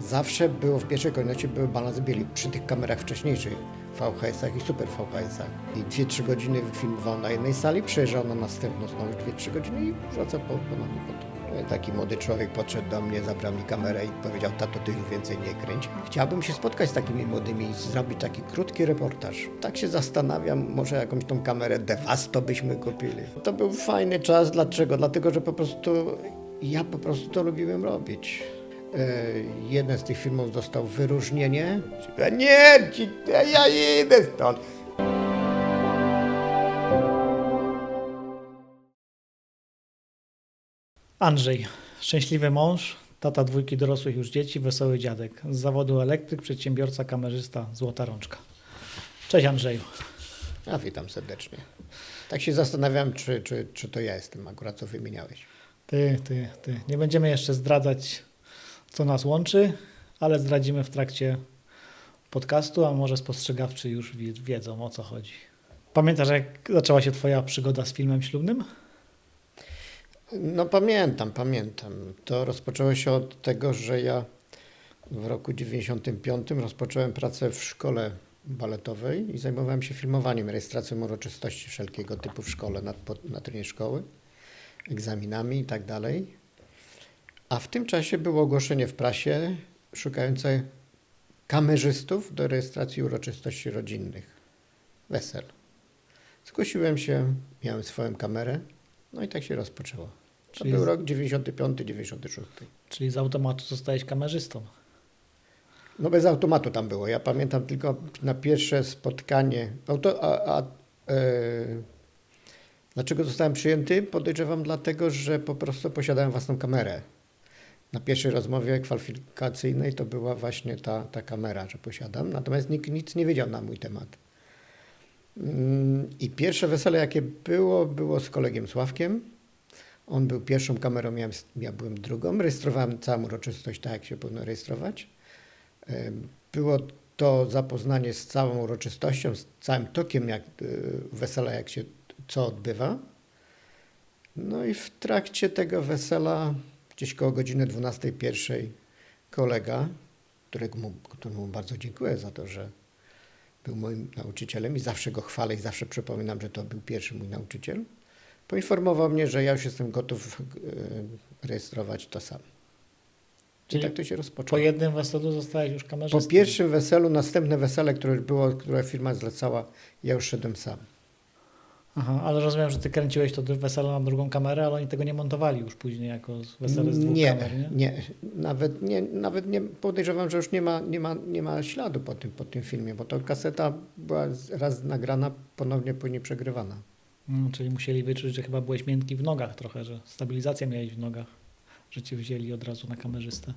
Zawsze było w pierwszej kolejności były balans bieli przy tych kamerach wcześniejszych, VHS-ach i super VHS-ach. I 2-3 godziny filmował na jednej sali, przejeżdżał na następną znowu 2-3 godziny i wracał po, ponownie po to. Taki młody człowiek podszedł do mnie, zabrał mi kamerę i powiedział, tato, ty już więcej nie kręć. Chciałbym się spotkać z takimi młodymi i zrobić taki krótki reportaż. Tak się zastanawiam, może jakąś tą kamerę Devasto byśmy kupili. To był fajny czas, dlaczego? Dlatego, że po prostu ja po prostu to lubiłem robić. E, jeden z tych filmów dostał wyróżnienie. Nie, ci- ja idę stąd. Andrzej, szczęśliwy mąż, tata dwójki dorosłych już dzieci, wesoły dziadek. Z zawodu elektryk, przedsiębiorca, kamerzysta, złota rączka. Cześć Andrzeju. A witam serdecznie. Tak się zastanawiam, czy, czy, czy to ja jestem akurat, co wymieniałeś. Ty, ty, ty. Nie będziemy jeszcze zdradzać, co nas łączy, ale zdradzimy w trakcie podcastu, a może spostrzegawczy już wi- wiedzą, o co chodzi. Pamiętasz, jak zaczęła się twoja przygoda z filmem ślubnym? No pamiętam, pamiętam. To rozpoczęło się od tego, że ja w roku 95 rozpocząłem pracę w szkole baletowej i zajmowałem się filmowaniem, rejestracją uroczystości wszelkiego typu w szkole, na, na terenie szkoły, egzaminami i tak dalej. A w tym czasie było ogłoszenie w prasie szukające kamerzystów do rejestracji uroczystości rodzinnych, wesel. Zgłosiłem się, miałem swoją kamerę, no i tak się rozpoczęło. To Czyli był z- rok 95-96. Czyli z automatu zostałeś kamerzystą. No bez automatu tam było. Ja pamiętam tylko na pierwsze spotkanie. Auto, a, a, e, dlaczego zostałem przyjęty? Podejrzewam dlatego, że po prostu posiadałem własną kamerę. Na pierwszej rozmowie kwalifikacyjnej to była właśnie ta, ta kamera, że posiadam. Natomiast nikt nic nie wiedział na mój temat. Mm, I pierwsze wesele, jakie było, było z kolegiem Sławkiem. On był pierwszą kamerą, ja, ja byłem drugą. Rejestrowałem całą uroczystość tak, jak się powinno rejestrować. Było to zapoznanie z całą uroczystością, z całym tokiem jak, e, wesela, jak się co odbywa. No i w trakcie tego wesela, gdzieś koło godziny 12.01, kolega, którego mu, któremu bardzo dziękuję za to, że był moim nauczycielem i zawsze go chwalę i zawsze przypominam, że to był pierwszy mój nauczyciel, poinformował mnie, że ja już jestem gotów e, rejestrować to sam. Czyli I tak to się Po rozpoczęło. jednym weselu zostałeś już kamerzystą. Po pierwszym weselu, następne wesele, które było, które firma zlecała, ja już szedłem sam. Aha, ale rozumiem, że ty kręciłeś to wesele na drugą kamerę, ale oni tego nie montowali już później jako wesele z dwóch nie, kamer, nie? nie, nawet nie, nawet nie, podejrzewam, że już nie ma, nie ma, nie ma śladu po tym, po tym filmie, bo to kaseta była raz nagrana, ponownie później przegrywana. Mm, czyli musieli wyczuć, że chyba byłeś miękki w nogach trochę, że stabilizację miałeś w nogach, że cię wzięli od razu na kamerzystę.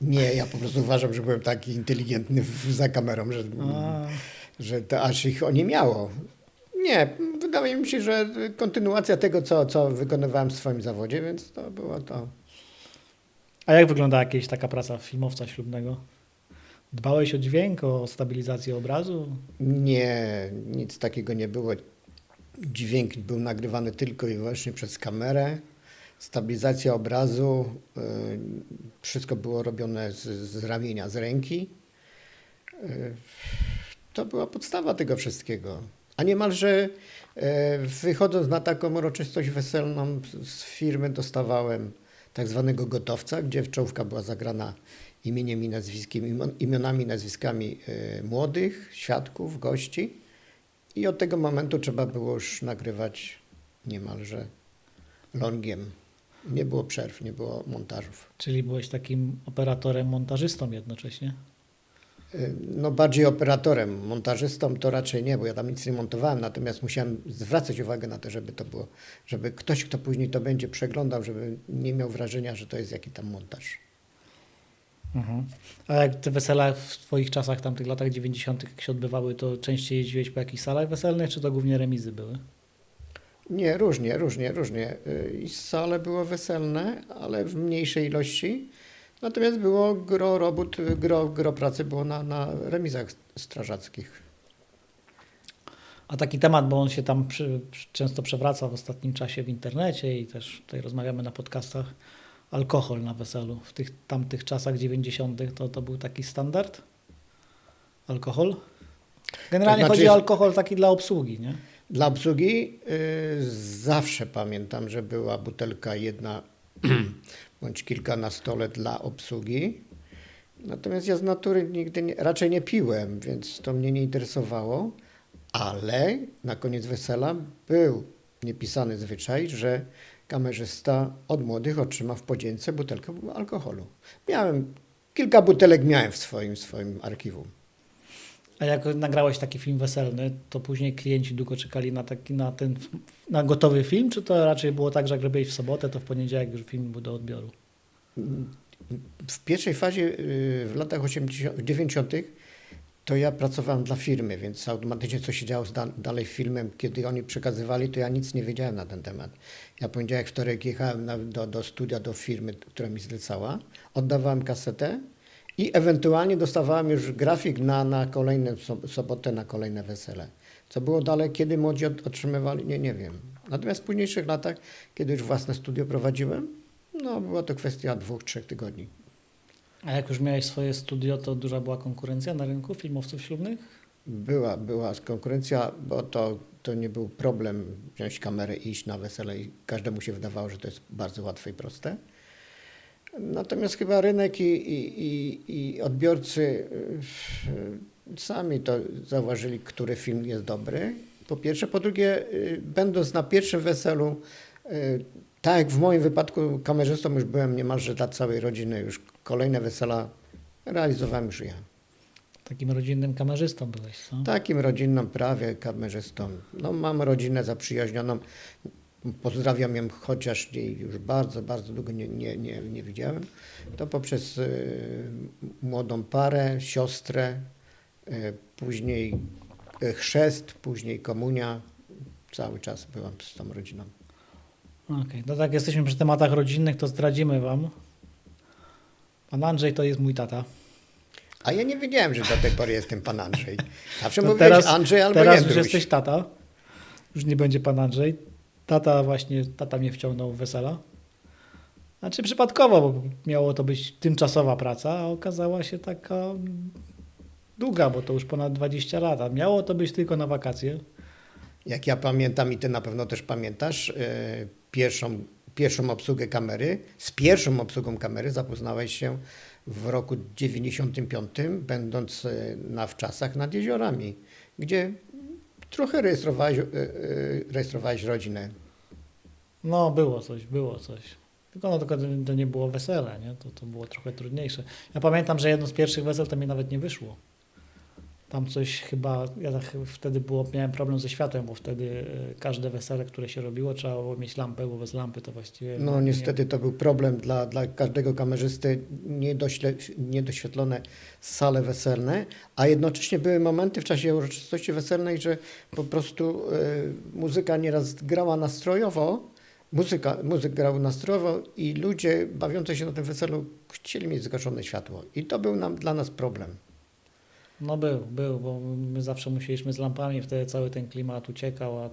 Nie, ja po prostu uważam, że byłem taki inteligentny w, za kamerą, że, A, że to aż ich o nie miało. Nie, wydaje mi się, że kontynuacja tego, co, co wykonywałem w swoim zawodzie, więc to było to. a jak wygląda jakaś taka praca filmowca ślubnego? Dbałeś o dźwięk, o stabilizację obrazu? Nie, nic takiego nie było. Dźwięk był nagrywany tylko i wyłącznie przez kamerę. Stabilizacja obrazu, y, wszystko było robione z, z ramienia, z ręki. Y, To była podstawa tego wszystkiego. A niemalże y, wychodząc na taką uroczystość weselną z- firmy dostawałem tak zwanego gotowca, gdzie czołówka była zagrana imieniem i nazwiskiem, imionami i nazwiskami y, młodych, świadków, gości. I od tego momentu trzeba było już nagrywać niemalże longiem. Nie było przerw, nie było montażów. Czyli byłeś takim operatorem, montażystą jednocześnie? No bardziej operatorem, montażystą to raczej nie, bo ja tam nic nie montowałem, natomiast musiałem zwracać uwagę na to, żeby to było, żeby ktoś, kto później to będzie przeglądał, żeby nie miał wrażenia, że to jest jakiś tam montaż. Mhm. A jak te wesela w twoich czasach, tam tych latach 90., jak się odbywały, to częściej jeździłeś po jakichś salach weselnych, czy to głównie remizy były? Nie, różnie, różnie, różnie. Y, I sale było weselne, ale w mniejszej ilości. Natomiast było gro robót, gro, gro pracy było na, na remizach strażackich. A taki temat, bo on się tam przy, często przewraca w ostatnim czasie w internecie i też tutaj rozmawiamy na podcastach, alkohol na weselu. W tych tamtych czasach 90. to, to był taki standard? Alkohol? Generalnie To znaczy chodzi o alkohol taki dla obsługi, nie? Dla obsługi y, zawsze pamiętam, że była butelka jedna bądź kilka na stole dla obsługi. Natomiast ja z natury nigdy nie, raczej nie piłem, więc to mnie nie interesowało. Ale na koniec wesela był niepisany zwyczaj, że kamerzysta od młodych otrzyma w podzięce butelkę alkoholu. Miałem, kilka butelek miałem w swoim, swoim archiwum. A jak nagrałeś taki film weselny, to później klienci długo czekali na, taki, na ten na gotowy film, czy to raczej było tak, że jak robiłeś w sobotę, to w poniedziałek już film był do odbioru? W pierwszej fazie, y, w latach 80, 90., to ja pracowałem dla firmy, więc automatycznie co się działo dalej filmem, kiedy oni przekazywali, to ja nic nie wiedziałem na ten temat. Ja poniedziałek, wtorek jechałem do, do studia, do firmy, która mi zlecała, oddawałem kasetę i ewentualnie dostawałem już grafik na, na kolejną so, sobotę, na kolejne wesele. Co było dalej, kiedy młodzi od- otrzymywali, nie, nie wiem. Natomiast w późniejszych latach, kiedy już własne studio prowadziłem, no była to kwestia dwóch, trzech tygodni. A jak już miałeś swoje studio, to duża była konkurencja na rynku filmowców ślubnych? Była, była konkurencja, bo to, to nie był problem wziąć kamerę i iść na wesele i każdemu się wydawało, że to jest bardzo łatwe i proste. Natomiast chyba rynek i, i, i, i odbiorcy y, sami to zauważyli, który film jest dobry. Po pierwsze. Po drugie, y, będąc na pierwszym weselu, y, tak jak w moim wypadku kamerzystą już byłem niemalże dla całej rodziny, już kolejne wesela realizowałem już ja. Takim rodzinnym kamerzystą byłeś, co? Takim rodzinną prawie kamerzystą. No, mam rodzinę zaprzyjaźnioną. Pozdrawiam ją, chociaż jej już bardzo, bardzo długo nie, nie, nie, nie widziałem. To poprzez y, młodą parę, siostrę, y, później y, chrzest, później komunia. Cały czas byłam z tą rodziną. Okej, no tak jesteśmy przy tematach rodzinnych, to zdradzimy wam. Pan Andrzej to jest mój tata. A ja nie wiedziałem, że do tej pory jestem pan Andrzej. Zawsze To mówiłeś Andrzej albo teraz już Jędruś. jesteś tata. Już nie będzie pan Andrzej. Tata właśnie, tata mnie wciągnął w wesela. Znaczy przypadkowo, bo miało to być tymczasowa praca, a okazała się taka długa, bo to już ponad 20 lat. Miało to być tylko na wakacje. Jak ja pamiętam i ty na pewno też pamiętasz, e, pierwszą, pierwszą obsługę kamery, z pierwszą obsługą kamery zapoznałeś się w roku 95, będąc e, na wczasach nad jeziorami, gdzie trochę rejestrowałeś, e, e, rejestrowałeś rodzinę. No, było coś, było coś. Tylko no, tylko to- nie było wesele, nie? To, to było trochę trudniejsze. Ja pamiętam, że jedno z pierwszych wesel to mi nawet nie wyszło. Tam coś chyba, ja tak wtedy było, miałem problem ze światłem, bo wtedy e, każde wesele, które się robiło, trzeba było mieć lampę, bo bez lampy to właściwie... No nie- niestety to był problem dla, dla każdego kamerzysty, niedośle, niedoświetlone sale weselne, a jednocześnie były momenty w czasie uroczystości weselnej, że po prostu e, muzyka nieraz grała nastrojowo, muzyka, muzyk grał nastrojowo i ludzie bawiący się na tym weselu chcieli mieć zgaszone światło i to był nam, dla nas problem. No był, był, bo my zawsze musieliśmy z lampami, wtedy cały ten klimat uciekał, a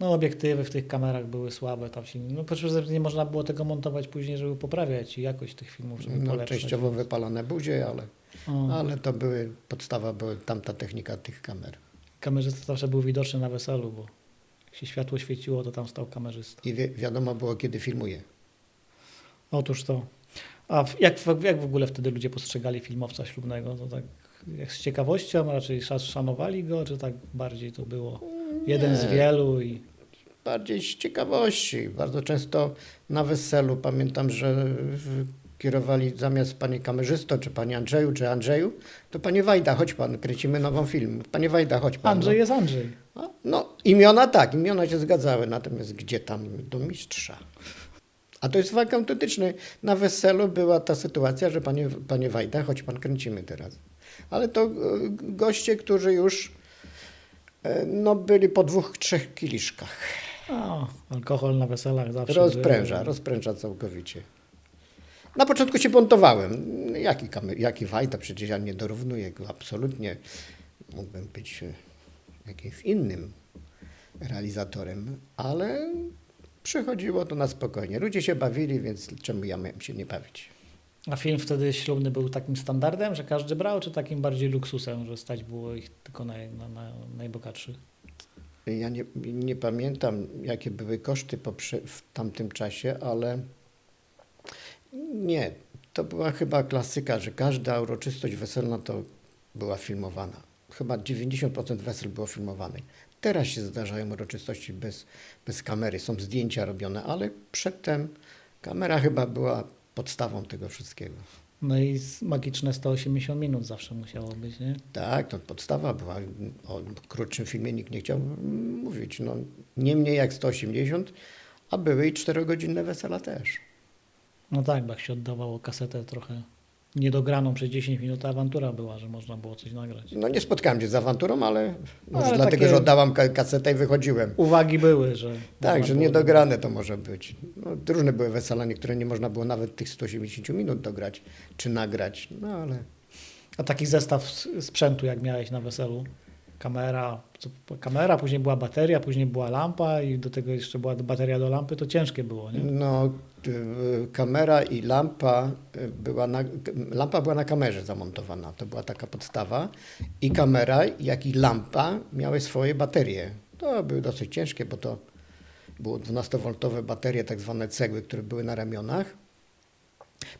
no obiektywy w tych kamerach były słabe, tam się, no po prostu nie można było tego montować później, żeby poprawiać jakość tych filmów, żeby No, polepszać. częściowo wypalane buzie, ale, O. ale to były, podstawa była tamta technika tych kamer. Kamerzysta zawsze był widoczny na weselu, bo jak się światło świeciło, to tam stał kamerzysta. I wi wiadomo było, kiedy filmuje. Otóż to. A jak, jak w ogóle wtedy ludzie postrzegali filmowca ślubnego? To tak jak z ciekawością, raczej szan- szanowali go, czy tak bardziej to było jeden z wielu i bardziej z ciekawości. Bardzo często na weselu pamiętam, że kierowali zamiast panie kamerzysto, czy panie Andrzeju, czy Andrzeju, to panie Wajda, chodź pan, kręcimy nową film. Panie Wajda, chodź pan. Andrzej jest Andrzej. no. no, imiona tak, imiona się zgadzały, natomiast gdzie tam do mistrza? A to jest fakt autentyczny. Na weselu była ta sytuacja, że panie, panie Wajda, chodź pan, kręcimy teraz. Ale to e, goście, którzy już e, no, byli po dwóch, trzech kieliszkach. O, alkohol na weselach zawsze Rozpręża, był. rozpręża całkowicie. Na początku się buntowałem. Jaki, jaki Wajda? Przecież ja nie dorównuję go absolutnie. Mógłbym być e, jakimś innym realizatorem, ale Przychodziło to na spokojnie. Ludzie się bawili, więc czemu ja miałem się nie bawić? A film wtedy ślubny był takim standardem, że każdy brał, czy takim bardziej luksusem, że stać było ich tylko na, na, na najbogatszych? Ja nie, nie pamiętam, jakie były koszty w tamtym czasie, ale nie, to była chyba klasyka, że każda uroczystość weselna to była filmowana. Chyba 90% wesel było filmowanych. Teraz się zdarzają uroczystości bez, bez kamery, są zdjęcia robione, ale przedtem kamera chyba była podstawą tego wszystkiego. No i magiczne 180 minut zawsze musiało być, nie? Tak, to podstawa była. O krótszym filmie nikt nie chciał mówić. No, nie mniej jak 180, a były i 4-godzinne wesela też. No tak, bo jak się oddawało kasetę trochę niedograną przez 10 minut, awantura była, że można było coś nagrać. No nie spotkałem się z awanturą, ale może Ale dlatego, takie- że oddałam ka- kasetę i wychodziłem. Uwagi były, że... Tak, że było niedograne to może być. No, różne były wesela, niektóre nie można było nawet tych 180 minut dograć czy nagrać, no ale A taki zestaw sprzętu, jak miałeś na weselu? Kamera, kamera, później była bateria, później była lampa i do tego jeszcze była bateria do lampy, to ciężkie było, nie? No, y, kamera i lampa y, była na, lampa była na kamerze zamontowana. To była taka podstawa. I kamera, jak i lampa miały swoje baterie. To były dosyć ciężkie, bo to było 12-woltowe baterie, tak zwane cegły, które były na ramionach.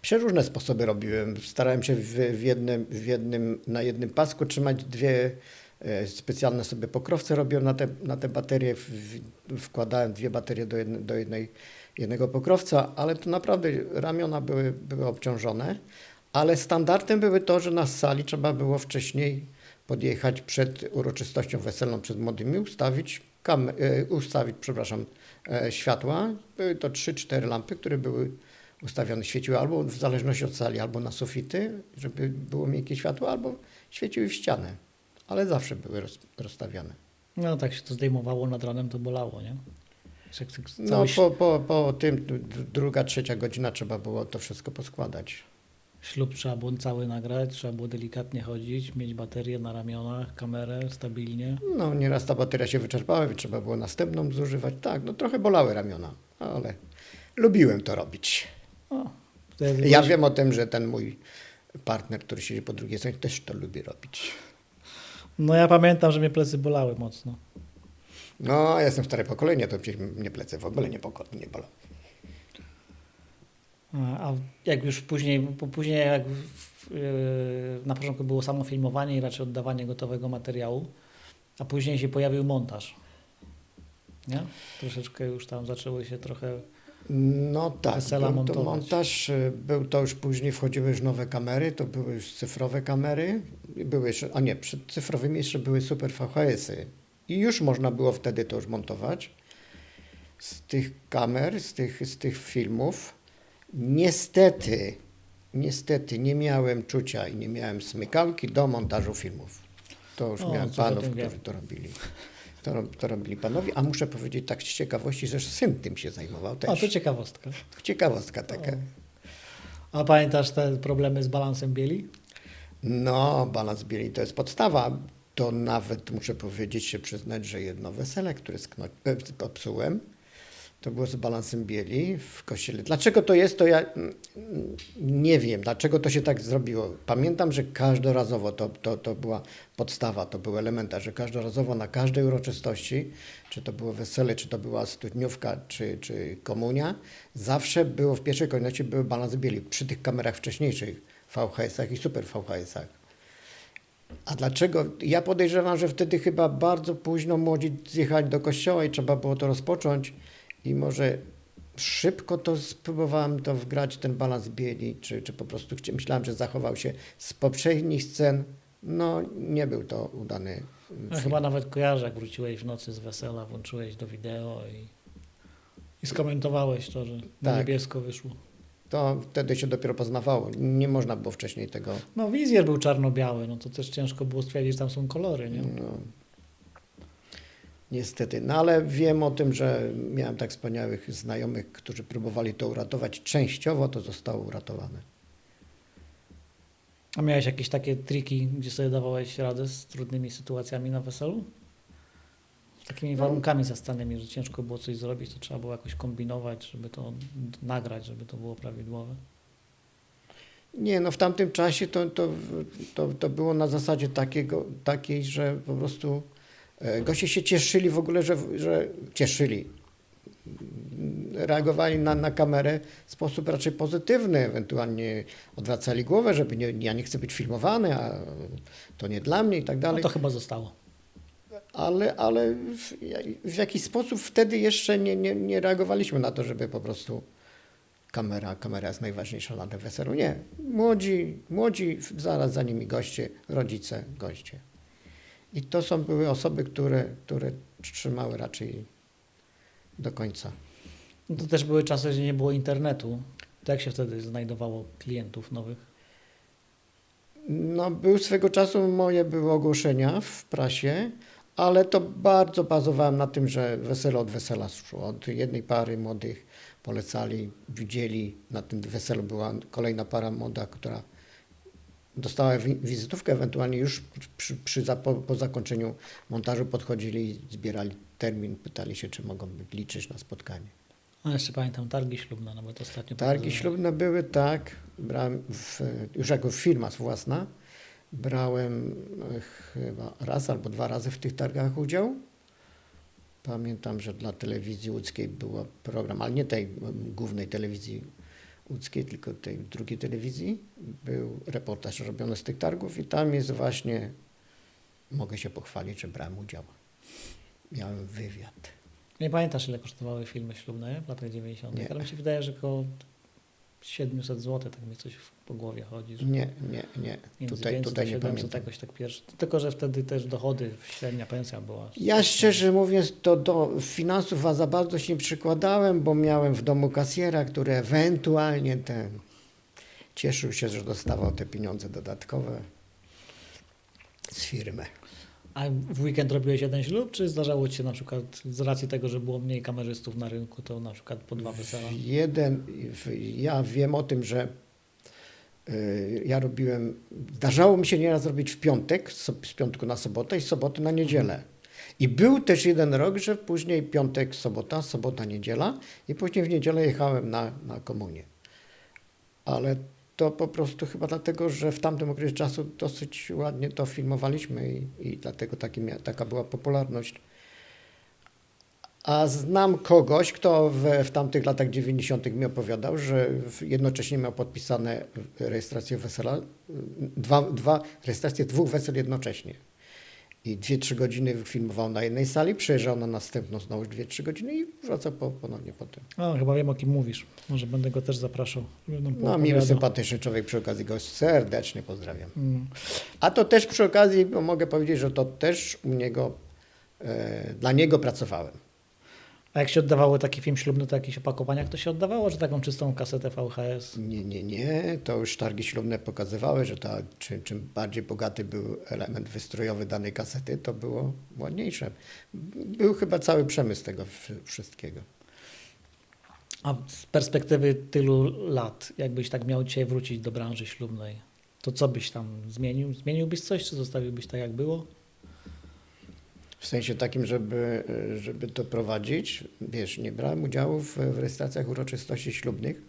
Przeróżne sposoby robiłem. Starałem się w, w, jednym, w jednym, na jednym pasku trzymać dwie e, specjalne sobie pokrowce robiłem na te, na te baterie. Wkładałem dwie baterie do, jedne, do jednej, jednego pokrowca, ale to naprawdę ramiona były, były obciążone. Ale standardem były to, że na sali trzeba było wcześniej podjechać przed uroczystością weselną, przed młodymi, ustawić, kam- e, ustawić przepraszam, e, światła. Były to 3-4 lampy, które były ustawione, świeciły albo w zależności od sali, albo na sufity, żeby było miękkie światło, albo świeciły w ścianę. Ale zawsze były roz, rozstawiane. No tak się to zdejmowało nad ranem, to bolało, nie? Tak No po, po, po tym druga, trzecia godzina trzeba było to wszystko poskładać. ślub trzeba było cały nagrać, trzeba było delikatnie chodzić, mieć baterię na ramionach, kamerę stabilnie. No nieraz ta bateria się wyczerpała i trzeba było następną zużywać. Tak, no trochę bolały ramiona, ale lubiłem to robić. O, Ja wiem o tym, że ten mój partner, który siedzi po drugiej stronie, też to lubi robić. No ja pamiętam, że mnie plecy bolały mocno. No, ja jestem stare pokolenie, to przecież mnie plecy w ogóle nie, poko- nie bolą. A a jak już później, bo później jak w, yy, na początku było samo filmowanie i raczej oddawanie gotowego materiału, a później się pojawił montaż. Nie? Troszeczkę już tam zaczęły się trochę... No tak, był to montaż, y, był to już później, wchodziły już nowe kamery, to były już cyfrowe kamery, były jeszcze, a nie, przed cyfrowymi jeszcze były super VHS-y i już można było wtedy to już montować z tych kamer, z tych, z tych filmów. Niestety, niestety nie miałem czucia i nie miałem smykałki do montażu filmów. To już O, miałem o panów, którzy to robili. To, to robili panowie, a muszę powiedzieć tak z ciekawości, że syn tym się zajmował też. O, to ciekawostka. Ciekawostka taka. A pamiętasz te problemy z balansem bieli? No, balans bieli to jest podstawa. To nawet muszę powiedzieć, się przyznać, że jedno wesele, które skno- e, popsułem, to było z balansem bieli w kościele. Dlaczego to jest, to ja mm, nie wiem, dlaczego to się tak zrobiło. Pamiętam, że każdorazowo to, to, to była podstawa, to był elementarz, że każdorazowo na każdej uroczystości, czy to było wesele, czy to była studniówka, czy, czy komunia, zawsze było w pierwszej kolejności były balans bieli przy tych kamerach wcześniejszych, VHS-ach i super VHS-ach. A dlaczego? Ja podejrzewam, że wtedy chyba bardzo późno młodzi zjechali do kościoła i trzeba było to rozpocząć i może szybko to spróbowałem to wgrać, ten balans bieli, czy, czy po prostu myślałem, że zachował się z poprzednich scen. No, nie był to udany mm, film. chyba nawet kojarzę, jak wróciłeś w nocy z wesela, włączyłeś do wideo i, i skomentowałeś to, że Tak. niebiesko wyszło. To wtedy się dopiero poznawało. Nie można było wcześniej tego. No wizjer był czarno-biały, no to też ciężko było stwierdzić, że tam są kolory, nie? No, niestety. No ale wiem o tym, że miałem tak wspaniałych znajomych, którzy próbowali to uratować. Częściowo to zostało uratowane. A miałeś jakieś takie triki, gdzie sobie dawałeś radę z trudnymi sytuacjami na weselu? Takimi warunkami zastanymi, że ciężko było coś zrobić, to trzeba było jakoś kombinować, żeby to nagrać, żeby to było prawidłowe. Nie, no w tamtym czasie to, to, to, to było na zasadzie takiego, takiej, że po prostu e, goście się cieszyli w ogóle, że, że cieszyli. Reagowali na, na kamerę w sposób raczej pozytywny, ewentualnie odwracali głowę, żeby nie, ja nie chcę być filmowany, a to nie dla mnie i tak No dalej. to chyba zostało. Ale, ale w, w jakiś sposób wtedy jeszcze nie, nie, nie reagowaliśmy na to, żeby po prostu kamera, kamera jest najważniejsza na tym weselu. Nie. Młodzi, młodzi, zaraz za nimi goście, rodzice, goście. I to są były osoby, które, które trzymały raczej do końca. To też były czasy, że nie było internetu. To jak się wtedy znajdowało klientów nowych? No, był swego czasu moje były ogłoszenia w prasie, ale to bardzo bazowałem na tym, że wesele od wesela szło. Od jednej pary młodych polecali, widzieli, na tym weselu była kolejna para młoda, która dostała wi- wizytówkę, ewentualnie już przy, przy, za- po, po zakończeniu montażu podchodzili, zbierali termin, pytali się, czy mogą liczyć na spotkanie. A jeszcze pamiętam targi ślubne, nawet ostatnio. Targi ślubne były, tak. Brałem w, już jako firma własna. Brałem e, chyba raz albo dwa razy w tych targach udział. Pamiętam, że dla telewizji łódzkiej był program, ale nie tej głównej telewizji łódzkiej, tylko tej drugiej telewizji. Był reportaż robiony z tych targów i tam jest właśnie, mogę się pochwalić, że brałem udział. Miałem wywiad. Nie pamiętasz, ile kosztowały filmy ślubne w latach 90., Nie. ale mi się wydaje, że około 700 zł, tak mi coś po głowie chodzi. Że Nie, nie, nie. Między Tutaj, 500 tutaj nie 700 pamiętam. jakoś tak pierwszy. Tylko, że wtedy też dochody, średnia pensja była. Ja szczerze mówiąc, to do finansów a za bardzo się nie przykładałem, bo miałem w domu kasjera, który ewentualnie ten cieszył się, że dostawał te pieniądze dodatkowe z firmy. A w weekend robiłeś jeden ślub, czy zdarzało ci się na przykład z racji tego, że było mniej kamerzystów na rynku, to na przykład po dwa wesela? Jeden, ja wiem o tym, że y, ja robiłem, zdarzało mi się nieraz robić w piątek, z z piątku na sobotę i z soboty na niedzielę. I był też jeden rok, że później piątek, sobota, sobota, niedziela i później w niedzielę jechałem na, na komunię. Ale to po prostu chyba dlatego, że w tamtym okresie czasu dosyć ładnie to filmowaliśmy i, i dlatego taki, taka była popularność. A znam kogoś, kto w, w tamtych latach 90. mi opowiadał, że jednocześnie miał podpisane rejestrację wesela, dwa, dwa, rejestrację dwóch wesel jednocześnie. I dwie, trzy godziny filmował na jednej sali, przyjeżdżał na następną znowu dwie, trzy godziny i wracał po, ponownie potem. No, chyba wiem o kim mówisz. Może będę go też zapraszał. No, miły, sympatyczny człowiek przy okazji go serdecznie pozdrawiam. Mm. A to też przy okazji bo mogę powiedzieć, że to też u niego, e, dla niego pracowałem. A jak się oddawało taki film ślubny, to jakieś opakowania to się oddawało, czy taką czystą kasetę VHS? Nie, nie, nie. To już targi ślubne pokazywały, że ta, czy, czym bardziej bogaty był element wystrojowy danej kasety, to było ładniejsze. Był chyba cały przemysł tego wszy- wszystkiego. A z perspektywy tylu lat, jakbyś tak miał dzisiaj wrócić do branży ślubnej, to co byś tam zmienił? Zmieniłbyś coś, czy zostawiłbyś tak, jak było? W sensie takim, żeby, żeby to prowadzić, wiesz, nie brałem udziału w, w rejestracjach uroczystości ślubnych.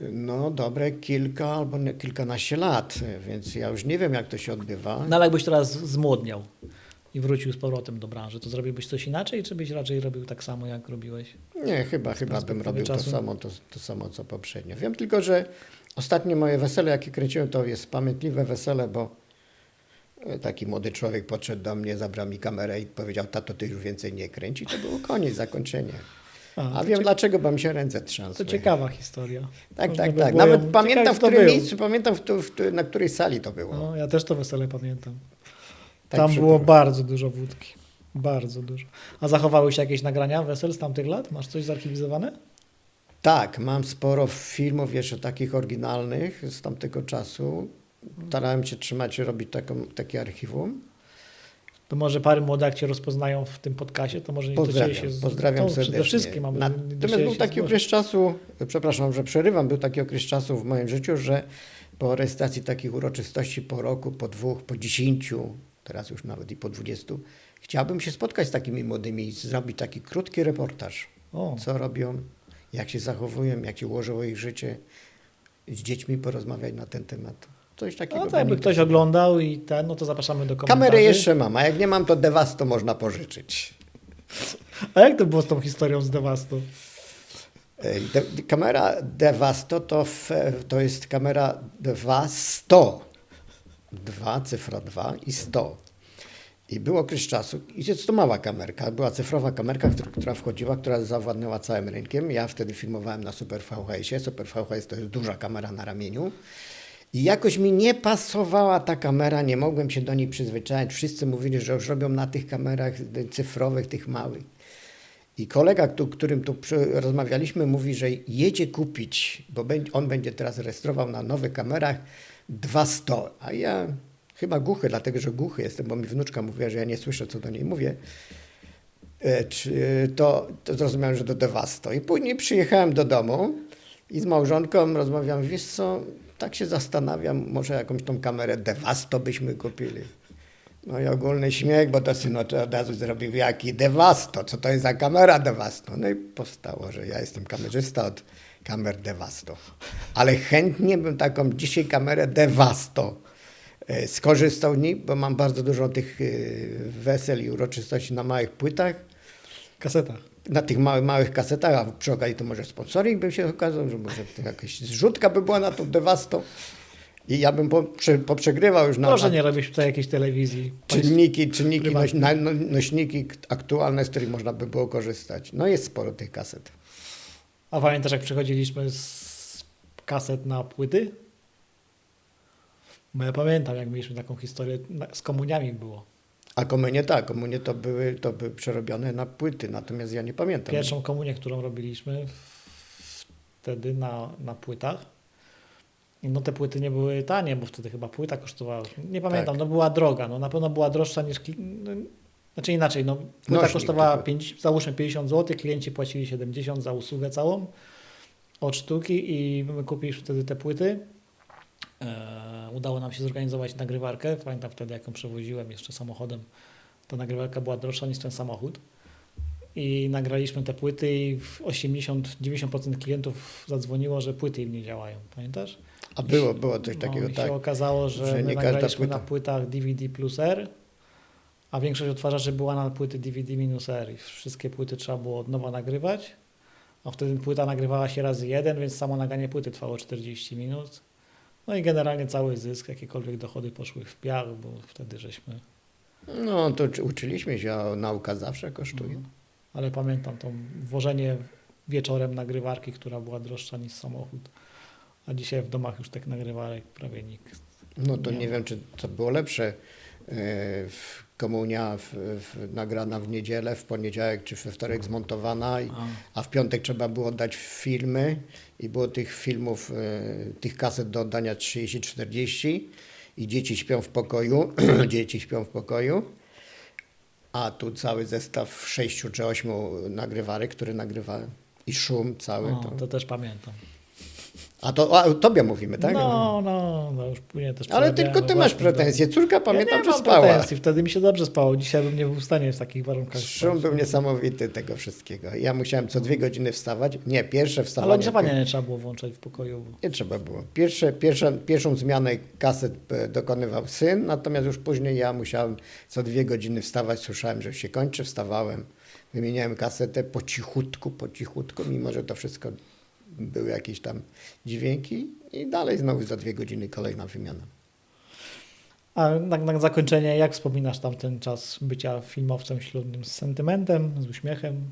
No, dobre kilka albo kilkanaście lat, więc ja już nie wiem, jak to się odbywa. No ale jakbyś teraz zmłodniał i wrócił z powrotem do branży, to zrobiłbyś coś inaczej, czy byś raczej robił tak samo, jak robiłeś? Nie, chyba, chyba bym robił to samo, to, to samo, co poprzednio. Wiem tylko, że ostatnie moje wesele, jakie kręciłem, to jest pamiętliwe wesele, bo taki młody człowiek podszedł do mnie, zabrał mi kamerę i powiedział, tato, ty już więcej nie kręci. I to było koniec, zakończenie. A to wiem dlaczego, bo mi się ręce To trzęsły. ciekawa historia. Tak, Można tak, by tak. było Nawet pamiętam, w którym miejscu, pamiętam, w, tu- w, tu- na której sali to było. No, ja też to wesele pamiętam. Tak Tam było bardzo dużo wódki. Bardzo dużo. A zachowały się jakieś nagrania wesel z tamtych lat? Masz coś zarchiwizowane? Tak, mam sporo filmów jeszcze takich oryginalnych z tamtego czasu. Starałem się trzymać, robić taką, takie archiwum. To może pary młode, jak cię rozpoznają w tym podcastie, to może nie Pozdrawiam, się... pozdrawiam to serdecznie. Przede wszystkim mamy Natomiast był taki okres czasu, przepraszam, że przerywam, był taki okres czasu w moim życiu, że po rejestracji takich uroczystości po roku, po dwóch, po dziesięciu, teraz już nawet i po dwudziestu, chciałbym się spotkać z takimi młodymi i zrobić taki krótki reportaż. O, Co robią, jak się zachowują, jak się ułożyło ich życie. Z dziećmi porozmawiać na ten temat. Coś takiego. no to jakby ktoś to. oglądał i ten, no to zapraszamy do komentarzy. Kamerę jeszcze mam, a jak nie mam, to Devasto można pożyczyć. A jak to było z tą historią z Devasto? De, kamera Devasto to, to jest kamera 200. 2, cyfra 2 i 100. I był okres czasu, i jest to mała kamerka, była cyfrowa kamerka, która, która wchodziła, która zawładnęła całym rynkiem. Ja wtedy filmowałem na Super VHS-ie. Super VHS to jest duża kamera na ramieniu. I jakoś mi nie pasowała ta kamera, nie mogłem się do niej przyzwyczaić. Wszyscy mówili, że już robią na tych kamerach cyfrowych, tych małych. I kolega, tu, którym tu rozmawialiśmy, mówi, że jedzie kupić, bo on będzie teraz rejestrował na nowych kamerach 200. A ja chyba głuchy, dlatego że głuchy jestem, bo mi wnuczka mówiła, że ja nie słyszę, co do niej mówię. E, to, to zrozumiałem, że do Devasto. I później przyjechałem do domu i z małżonką rozmawiam, wiesz co, tak się zastanawiam, może jakąś tą kamerę Devasto byśmy kupili. No i ogólny śmiech, bo to syn od razu zrobił, jaki Devasto, co to jest za kamera Devasto? No i powstało, że ja jestem kamerzysta od kamer Devasto. Ale chętnie bym taką dzisiaj kamerę Devasto e, skorzystał z bo mam bardzo dużo tych e, wesel i uroczystości na małych płytach, Kaseta. Na tych małych, małych kasetach, a przy okazji to może sponsoring bym się okazał, że może jakaś zrzutka by była na tą Devasto i ja bym poprze, poprzegrywał już na, na nie robić tutaj jakiejś telewizji. czynniki, czynniki noś, no, nośniki aktualne, z których można by było korzystać. No jest sporo tych kaset. A pamiętasz, jak przechodziliśmy z kaset na płyty? Bo ja pamiętam, jak mieliśmy taką historię, z komuniami było. A komunie tak, komunie to były, to były przerobione na płyty, natomiast ja nie pamiętam. Pierwszą komunię, którą robiliśmy wtedy na, na płytach. I No te płyty nie były tanie, bo wtedy chyba płyta kosztowała, nie pamiętam, Tak. no była droga, no na pewno była droższa niż, no, znaczy inaczej, no płyta Nośnik kosztowała tylko. 5, załóżmy 50 zł, klienci płacili 70 za usługę całą od sztuki i my kupiliśmy wtedy te płyty. E, udało nam się zorganizować nagrywarkę, pamiętam wtedy jak ją przewoziłem jeszcze samochodem, ta nagrywarka była droższa niż ten samochód. I nagraliśmy te płyty i w 80-90% klientów zadzwoniło, że płyty im nie działają. Pamiętasz? A było, było coś takiego, no, i tak. się okazało, że, Że nie nagraliśmy płyta. na płytach DVD plus R, a większość odtwarzaczy była na płyty DVD minus R i wszystkie płyty trzeba było od nowa nagrywać, a wtedy płyta nagrywała się razy jeden, więc samo nagranie płyty trwało 40 minut. No i generalnie cały zysk, jakiekolwiek dochody poszły w piach, bo wtedy żeśmy... No to uczy- uczyliśmy się, a nauka zawsze kosztuje. No, ale pamiętam to wożenie wieczorem nagrywarki, która była droższa niż samochód. A dzisiaj w domach już tak nagrywarek prawie nikt. No to Nie. nie wiem, czy to było lepsze. E, W komunia w, w, nagrana w niedzielę, w poniedziałek czy we wtorek zmontowana, i, A, w piątek trzeba było oddać filmy i było tych filmów, e, tych kaset do oddania 30-40 i dzieci śpią w pokoju, dzieci śpią w pokoju, a tu cały zestaw sześciu czy ośmiu nagrywarek, które nagrywałem i szum cały. o, to też pamiętam. A to o tobie mówimy, tak? No, no, no już później też Ale tylko ty we masz domu. pretensje. Córka pamiętam, ja nie że mam spała. pretensji, wtedy mi się dobrze spało. Dzisiaj bym nie był w stanie w takich warunkach Szum był niesamowity tego wszystkiego. Ja musiałem co dwie godziny wstawać. Nie, pierwsze Ale wstawanie. ogrzewania nie trzeba było włączać w pokoju. Nie trzeba było. Pierwsze, pierwsze, pierwszą zmianę kaset e, dokonywał syn, natomiast już później ja musiałem co dwie godziny wstawać. Słyszałem, że się kończy, wstawałem. Wymieniałem kasetę po cichutku, po cichutku, mimo że to wszystko były jakieś tam dźwięki i dalej znowu za dwie godziny kolejna wymiana. A na, na zakończenie, jak wspominasz tam ten czas bycia filmowcem ślubnym z sentymentem, z uśmiechem?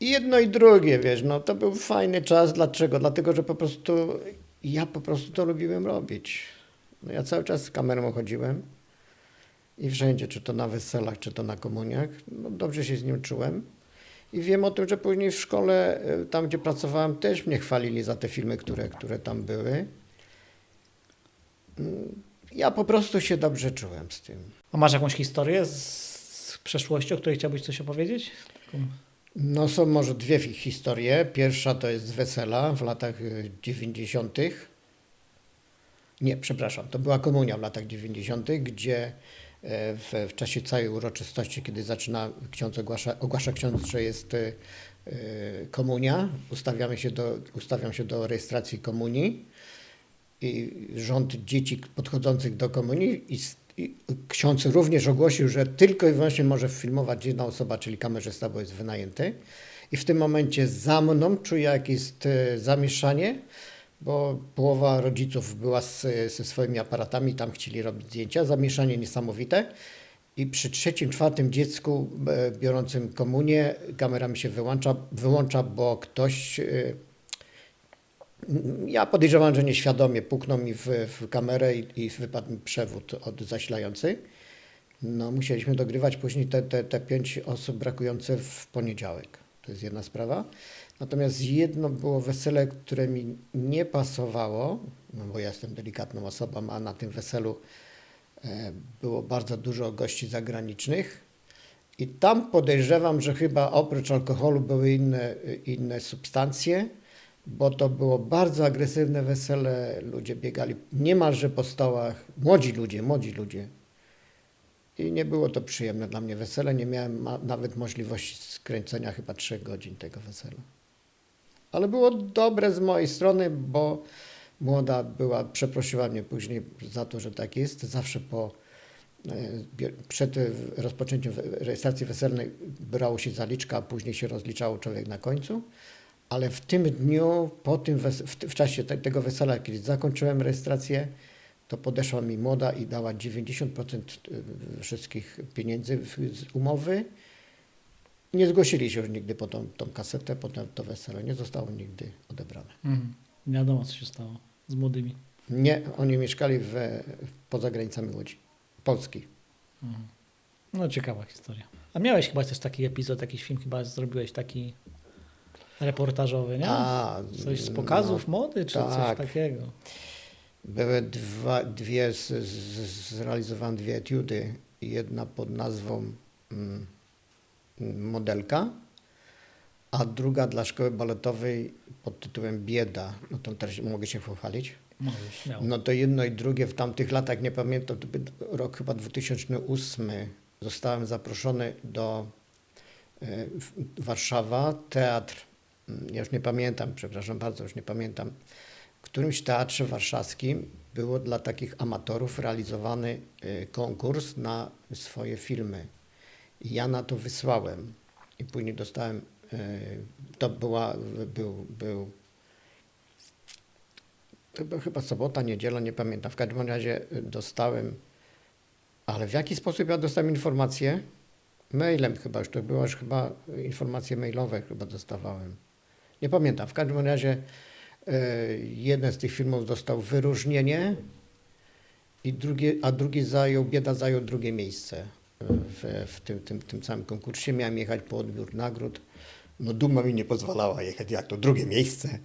I jedno i drugie, wiesz, no to był fajny czas. Dlaczego? Dlatego, że po prostu ja po prostu to lubiłem robić. No ja cały czas z kamerą chodziłem i wszędzie, czy to na weselach, czy to na komuniach, no dobrze się z nim czułem. I wiem o tym, że później w szkole, y, tam gdzie pracowałem, też mnie chwalili za te filmy, które, które tam były. Mm, Ja po prostu się dobrze czułem z tym. A masz jakąś historię z, z przeszłości, o której chciałbyś coś opowiedzieć? No są może dwie historie. Pierwsza to jest z wesela w latach y, 90. Nie, przepraszam, to była komunia w latach 90., gdzie w, w czasie całej uroczystości, kiedy zaczyna ksiądz ogłasza, ogłasza ksiądz, że jest e, komunia, ustawiamy się do, ustawiam się do rejestracji komunii i rząd dzieci podchodzących do komunii i, i ksiądz również ogłosił, że tylko i wyłącznie może filmować jedna osoba, czyli kamerzysta, bo jest wynajęty. I w tym momencie za mną czuję jakieś e, zamieszanie, bo połowa rodziców była z, ze swoimi aparatami, tam chcieli robić zdjęcia, zamieszanie niesamowite. I przy trzecim, czwartym dziecku e, biorącym komunię kamera mi się wyłącza, wyłącza bo ktoś e, ja podejrzewam, że nieświadomie puknął mi w, w kamerę i, i wypadł mi przewód od zasilający. No, musieliśmy dogrywać później te, te, te pięć osób brakujące w poniedziałek. To jest jedna sprawa. Natomiast jedno było wesele, które mi nie pasowało, no bo ja jestem delikatną osobą, a na tym weselu e, było bardzo dużo gości zagranicznych. I tam podejrzewam, że chyba oprócz alkoholu były inne, inne substancje, bo to było bardzo agresywne wesele. Ludzie biegali niemalże po stołach. Młodzi ludzie, młodzi ludzie. I nie było to przyjemne dla mnie wesele. Nie miałem nawet możliwości skręcenia chyba trzech godzin tego wesela. Ale było dobre z mojej strony, bo młoda była, przeprosiła mnie później za to, że tak jest. Zawsze po e, przed e, rozpoczęciem rejestracji weselnej brało się zaliczka, a później się rozliczało człowiek na końcu. Ale w tym dniu, po tym w, czasie te, tego wesela, kiedy zakończyłem rejestrację, to podeszła mi młoda i dała 90% y, wszystkich pieniędzy z umowy. Nie zgłosili się już nigdy po tą, tą kasetę, po to, to wesele. Nie zostało nigdy odebrane. Mhm. Nie wiadomo, co się stało z młodymi. Nie, oni mieszkali w, poza granicami Łodzi, Polski. Mhm. No ciekawa historia. A miałeś chyba też taki epizod, jakiś film chyba zrobiłeś taki reportażowy, nie? A, Coś z pokazów no, mody, czy tak. coś takiego? Były dwa, dwie, z, z, zrealizowałem dwie etiudy. Jedna pod nazwą mm, Modelka, a druga dla szkoły baletowej pod tytułem Bieda. No to też mogę się pochwalić. Możesz, śmiało. No to jedno i drugie w tamtych latach, nie pamiętam, to był rok chyba 2008, zostałem zaproszony do e, Warszawa, teatr, mm, ja już nie pamiętam, przepraszam bardzo, już nie pamiętam, w którymś teatrze warszawskim było dla takich amatorów realizowany e, konkurs na swoje filmy. Ja na to wysłałem i później dostałem, e, to była, był, był była chyba sobota, niedziela, nie pamiętam. W każdym razie y, dostałem, ale w jaki sposób ja dostałem informację? Mailem chyba, już to była już chyba informacje mailowe chyba dostawałem. Nie pamiętam. W każdym razie y, jeden z tych filmów dostał wyróżnienie, i drugie, a drugi zajął, bieda zajął drugie miejsce w, w tym, tym, tym całym konkursie. Miałem jechać po odbiór nagród. No duma mi nie pozwalała jechać, jak to drugie miejsce.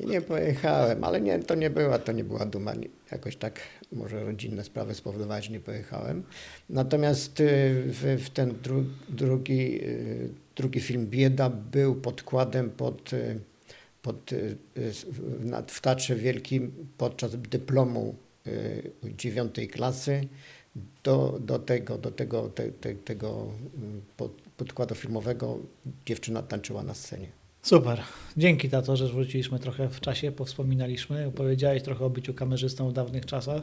I nie pojechałem, ale nie, to nie była, to nie była duma. Jakoś tak może rodzinne sprawy spowodowały, że nie pojechałem. Natomiast y, w, w ten dru, drugi, y, drugi film Bieda był podkładem pod, y, pod, w- Teatrze Wielkim podczas dyplomu dziewiątej klasy. Do, do tego, do tego, te, te, tego mm, pod, podkładu filmowego dziewczyna tańczyła na scenie. Super. Dzięki tato, że wróciliśmy trochę w czasie, powspominaliśmy, opowiedziałeś trochę o byciu kamerzystą w dawnych czasach.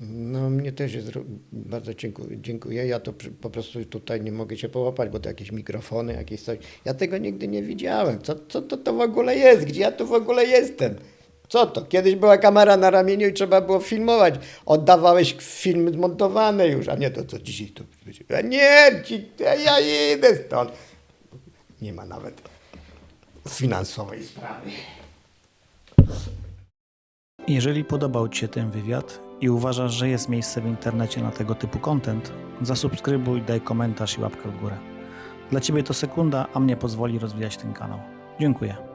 No mnie też jest bardzo dziękuję, dziękuję. Ja to po prostu tutaj nie mogę się połapać, bo to jakieś mikrofony, jakieś coś. Ja tego nigdy nie widziałem. Co, co to, to w ogóle jest? Gdzie ja tu w ogóle jestem? Co to? Kiedyś była kamera na ramieniu i trzeba było filmować. Oddawałeś film zmontowany już, a nie to, co dzisiaj tu. Nie, ja idę stąd. Nie ma nawet finansowej sprawy. Jeżeli podobał Ci się ten wywiad i uważasz, że jest miejsce w internecie na tego typu content, zasubskrybuj, daj komentarz i łapkę w górę. Dla Ciebie to sekunda, a mnie pozwoli rozwijać ten kanał. Dziękuję.